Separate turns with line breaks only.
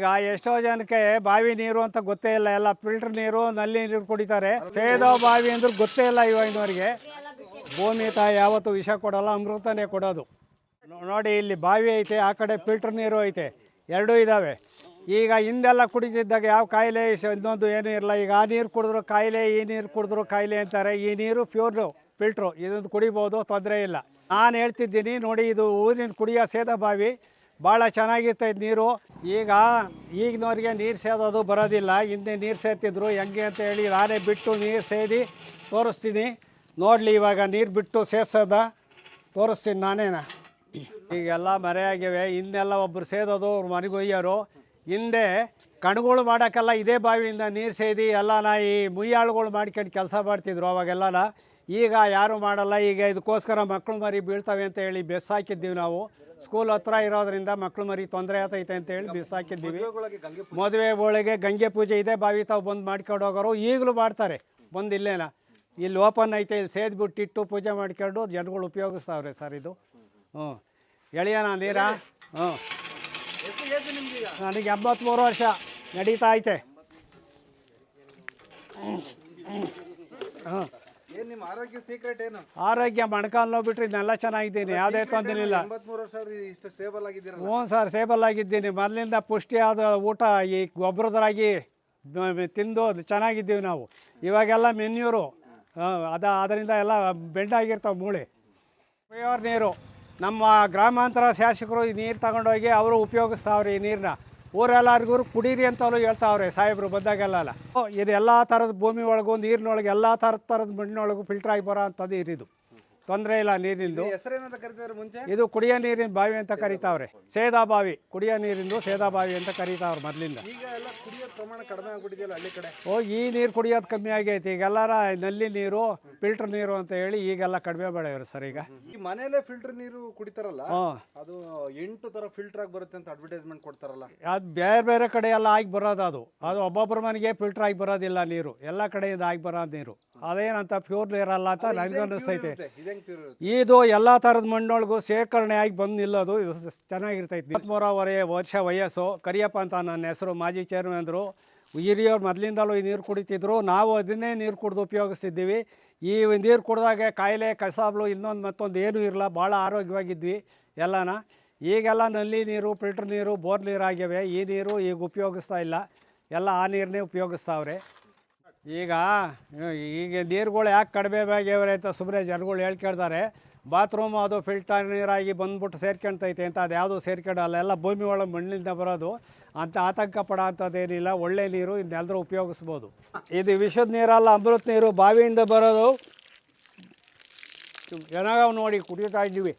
ಈಗ ಎಷ್ಟೋ ಜನಕ್ಕೆ ಬಾವಿ ನೀರು ಅಂತ ಗೊತ್ತೇ ಇಲ್ಲ. ಎಲ್ಲ ಫಿಲ್ಟರ್ ನೀರು ನಲ್ಲಿ ನೀರು ಕುಡಿತಾರೆ. ಸೇದೋ ಬಾವಿ ಅಂದ್ರೆ ಗೊತ್ತೇ ಇಲ್ಲ ಇವಾಗಿನವರಿಗೆ. ಭೂಮಿ ತಾಯಿ ಯಾವತ್ತು ವಿಷ ಕೊಡಲ್ಲ ಅಮೃತನೇ ಕೊಡೋದು. ನೋಡಿ ಇಲ್ಲಿ ಬಾವಿ ಐತೆ ಆ ಕಡೆ ಫಿಲ್ಟರ್ ನೀರು ಐತೆ. ಎರಡೂ ಇದ್ದಾವೆ ಈಗ ಹಿಂದೆಲ್ಲ ಕುಡಿತಿದ್ದಾಗ ಯಾವ ಕಾಯಿಲೆ ಇನ್ನೊಂದು ಏನೂ ಇರಲ್ಲ. ಈಗ ಆ ನೀರು ಕುಡಿದ್ರು ಕಾಯಿಲೆ ಈ ನೀರು ಕುಡಿದ್ರು ಕಾಯಿಲೆ ಅಂತಾರೆ. ಈ ನೀರು ಪ್ಯೂರು ಫಿಲ್ಟ್ರು ಇದೊಂದು ಕುಡಿಬೋದು ತೊಂದರೆ ಇಲ್ಲ. ನಾನು ಹೇಳ್ತಿದ್ದೀನಿ ನೋಡಿ ಇದು ಊರಿನ ಕುಡಿಯೋ ಸೇದ ಬಾವಿ. ಭಾಳ ಚೆನ್ನಾಗಿರ್ತೈತೆ ನೀರು. ಈಗ ಈಗಿನವ್ರಿಗೆ ನೀರು ಸೇದೋದು ಬರೋದಿಲ್ಲ. ಹಿಂದೆ ನೀರು ಸೇತಿದ್ರು ಹೆಂಗೆ ಅಂತ ಹೇಳಿ ನಾನೇ ಬಿಟ್ಟು ನೀರು ಸೇದಿ ತೋರಿಸ್ತೀನಿ. ನೋಡಲಿ ಇವಾಗ ನೀರು ಬಿಟ್ಟು ಸೇರ್ಸೋದ ತೋರಿಸ್ತೀನಿ ನಾನೇನ. ಈಗೆಲ್ಲ ಮರೆಯಾಗಿವೆ. ಹಿಂದೆಲ್ಲ ಒಬ್ಬರು ಸೇದೋದು ಅವ್ರು ಮನೆಗೆ ಒಯ್ಯೋರು. ಹಿಂದೆ ಕಣ್ಗಳು ಮಾಡೋಕ್ಕೆಲ್ಲ ಇದೇ ಬಾವಿಯಿಂದ ನೀರು ಸೇದಿ ಎಲ್ಲನ ಈ ಮುಯ್ಯಾಳುಗಳು ಮಾಡ್ಕೊಂಡು ಕೆಲಸ ಮಾಡ್ತಿದ್ರು ಅವಾಗೆಲ್ಲನ. ಈಗ ಯಾರೂ ಮಾಡಲ್ಲ, ಈಗ ಇದಕ್ಕೋಸ್ಕರ ಮಕ್ಕಳು ಮರಿ ಬೀಳ್ತವೆ ಅಂತ ಹೇಳಿ ಬೆಸ್ ಹಾಕಿದ್ದೀವಿ ನಾವು. ಸ್ಕೂಲ್ ಹತ್ರ ಇರೋದ್ರಿಂದ ಮಕ್ಕಳು ಮರಿ ತೊಂದರೆ ಆಗ್ತೈತೆ ಅಂತ ಹೇಳಿ ಬೆಸ್ ಹಾಕಿದ್ದೀವಿ ಮದುವೆ ಒಳಗೆ ಗಂಗೆ ಪೂಜೆ ಇದೇ ಬಾವಿ ತಾವು ಬಂದು ಮಾಡ್ಕೊಂಡು ಹೋಗೋರು ಈಗಲೂ ಮಾಡ್ತಾರೆ. ಬಂದು ಇಲ್ಲೇನ. ಇಲ್ಲಿ ಓಪನ್ ಐತೆ, ಇಲ್ಲಿ ಸೇದ್ಬಿಟ್ಟಿಟ್ಟು ಪೂಜೆ ಮಾಡ್ಕೊಂಡು ಜನಗಳು ಉಪಯೋಗಿಸ್ತಾವ್ರೆ ಸರ್ ಇದು. ಹ್ಞೂ. ಎಳೆಯೋಣ ನೀರಾ? ಹ್ಞೂ. ನನಗೆ ಎಂಬತ್ತ್ಮೂರು ವರ್ಷ ನಡೀತಾ ಐತೆ. ಹಾಂ
ನಿಮ್ಮ ಆರೋಗ್ಯ ಸೀಕ್ರೆಟ್ ಏನು?
ಆರೋಗ್ಯ ಮೊಣಕಾಲು ನೋವು ಬಿಟ್ಟರೆ ಇದನ್ನೆಲ್ಲ ಚೆನ್ನಾಗಿದ್ದೀನಿ ಯಾವುದೇ ತೊಂದರೆ ಇಲ್ಲ
ಎಂಬತ್ಮೂರು ವರ್ಷ ಅವ್ರು ಇಷ್ಟು ಸ್ಟೇಬಲ್ ಆಗಿದ್ದೀರಲ್ಲ.
ಹ್ಞೂ ಸರ್ ಸೇಬಲ್ ಆಗಿದ್ದೀನಿ. ಮೊದಲಿಂದ ಪುಷ್ಟಿಯಾದ ಊಟ ಈ ಬ- ತಿಂದು ಅದು ಚೆನ್ನಾಗಿದ್ದೀವಿ ನಾವು. ಇವಾಗೆಲ್ಲ ಮೆನ್ಯೂರು. ಅದ ಅದರಿಂದ ಎಲ್ಲ ಬೆಂಡಾಗಿರ್ತಾವೆ ಮೂಳೆ. ಪ್ಯೂರ್ ನೀರು. ನಮ್ಮ ಗ್ರಾಮಾಂತರ ಶಾಸಕರು ಈ ನೀರು ತಗೊಂಡೋಗಿ ಅವರು ಉಪಯೋಗಿಸ್ತಾವ್ರಿ ಈ ನೀರನ್ನ ಊರೆಲ್ಲರಿಗೂ ಕುಡೀರಿ ಅಂತಲೂ ಹೇಳ್ತಾವ್ರೆ, ಸಾಹೇಬರು ಬಂದಾಗೆಲ್ಲ ಇದು ಎಲ್ಲ ಥರದ ಭೂಮಿ ಒಳಗೂ ನೀರಿನೊಳಗೆ ಎಲ್ಲ ಥರದ ಥರದ ಮಣ್ಣಿನೊಳಗೂ ಫಿಲ್ಟರ್ ಆಗಿ ಬರೋ ಅಂಥದ್ದು ಇರಿದು ತೊಂದರೆ ಇಲ್ಲ ನೀರಿಂದು
ಹೆಸರೇನಂತ ಕರಿತಾರೆ ಮುಂಚೆ?
ಇದು ಕುಡಿಯೋ ನೀರಿನ ಬಾವಿ ಅಂತ ಕರೀತಾವ್ರೆ. ಸೇದಾ ಬಾವಿ ಕುಡಿಯೋ ನೀರಿಂದು ಸೇದಾ ಬಾವಿ ಅಂತ ಕರೀತಾವ್ರೆ ಮೊದಲಿಂದ.
ಈಗ ಎಲ್ಲ ಕುಡಿಯೋದು ಪ್ರಮಾಣ ಕಡಿಮೆ ಆಗ್ಬಿಟ್ಟಿದೆಯಲ್ಲ ಹಳ್ಳಿ ಕಡೆ?
ಓ ಈ ನೀರು ಕುಡಿಯೋದು ಕಮ್ಮಿ ಆಗೈತೆ. ಈಗೆಲ್ಲರ ನಲ್ಲಿ ನೀರು ಫಿಲ್ಟರ್ ನೀರು ಅಂತ ಹೇಳಿ ಈಗೆಲ್ಲ ಕಡಿಮೆ ಬೆಳೆಯವ್ರೆ ಸರ್ ಈಗ.
ಈ ಮನೆಯಲ್ಲೇ ಫಿಲ್ಟರ್ ನೀರು ಕುಡಿತಾರಲ್ಲ? ಅದು ಎಂಟು ತರ ಫಿಲ್ಟರ್ ಆಗಿ ಬರುತ್ತೆ ಅಂತ ಅಡ್ವರ್ಟೈಸ್ಮೆಂಟ್ ಕೊಡ್ತಾರಲ್ಲ?
ಅದು ಬೇರೆ ಬೇರೆ ಕಡೆ ಎಲ್ಲ ಆಗಿ ಬರೋದು ಅದು. ಅದು ಒಬ್ಬೊಬ್ಬರ ಮನೆಗೆ ಫಿಲ್ಟರ್ ಆಗಿ ಬರೋದಿಲ್ಲ ನೀರು. ಎಲ್ಲ ಕಡೆಯಿಂದ ಆಗಿ ಬರೋದು ನೀರು. ಅದೇನಂತ ಪ್ಯೂರ್ ಇರಲ್ಲ ಅಂತ ನನಗೆ ಅನ್ನಿಸ್ತೈತೆ
ಇರುತ್ತೆ
ಇದು ಎಲ್ಲ ಥರದ ಮಣ್ಣೊಳಗೂ ಶೇಖರಣೆ ಆಗಿ ಬಂದು ನಿಲ್ಲೋದು ಇದು ಚೆನ್ನಾಗಿರ್ತೈತಿ ಇಪ್ಪತ್ತ್ಮೂರವರೆ ವರ್ಷ ವಯಸ್ಸು. ಕರಿಯಪ್ಪ ಅಂತ ನನ್ನ ಹೆಸರು ಮಾಜಿ ಚೇರ್ಮನ್ರು ಹಿರಿಯವ್ರು ಮೊದಲಿಂದಲೂ ಈ ನೀರು ಕುಡಿತಿದ್ರು. ನಾವು ಅದನ್ನೇ ನೀರು ಕುಡಿದು ಉಪಯೋಗಿಸ್ತಿದ್ದೀವಿ. ಈ ನೀರು ಕುಡಿದಾಗೆ ಕಾಯಿಲೆ ಕಸಾಬ್ಲು ಇನ್ನೊಂದು ಮತ್ತೊಂದು ಏನೂ ಇರಲ್ಲ ಭಾಳ ಆರೋಗ್ಯವಾಗಿದ್ವಿ ಎಲ್ಲನ. ಈಗೆಲ್ಲ ನಲ್ಲಿ ನೀರು ಫಿಲ್ಟರ್ ನೀರು ಬೋರ್ ನೀರು ಆಗ್ಯವೆ ಈ ನೀರು ಈಗ ಉಪಯೋಗಿಸ್ತಾ ಇಲ್ಲ. ಎಲ್ಲ ಆ ನೀರನ್ನೇ ಉಪಯೋಗಿಸ್ತಾವ್ರೆ. ಈಗ ಈಗ ನೀರುಗಳು ಯಾಕೆ ಕಡಿಮೆ ಆಗ್ಯಾವ್ರೆ ಅಂತ ಸುಮ್ಮನೆ ಜನಗಳು ಹೇಳ್ಕೇಳ್ತಾರೆ. ಬಾತ್ರೂಮ್ ಅದು ಫಿಲ್ಟರ್ ನೀರಾಗಿ ಬಂದ್ಬಿಟ್ಟು ಸೇರ್ಕೊಂತೈತೆ ಅಂತ, ಅದು ಯಾವುದೂ ಸೇರ್ಕೊಂಡಲ್ಲ ಎಲ್ಲ ಭೂಮಿ ಒಳಗೆ ಮಣ್ಣಿಂದ ಬರೋದು. ಅಂತ ಆತಂಕ ಪಡೋ ಅಂಥದ್ದೇನಿಲ್ಲ ಒಳ್ಳೆ ನೀರು ಇದನ್ನೆಲ್ಲರೂ ಉಪಯೋಗಿಸ್ಬೋದು. ಇದು ವಿಷದ ನೀರಲ್ಲ, ಅಮೃತ ನೀರು ಬಾವಿಯಿಂದ ಬರೋದು. ಚೆನ್ನಾಗಿ ನೋಡಿ ಕುಡಿತಾ ಇದ್ದೀವಿ.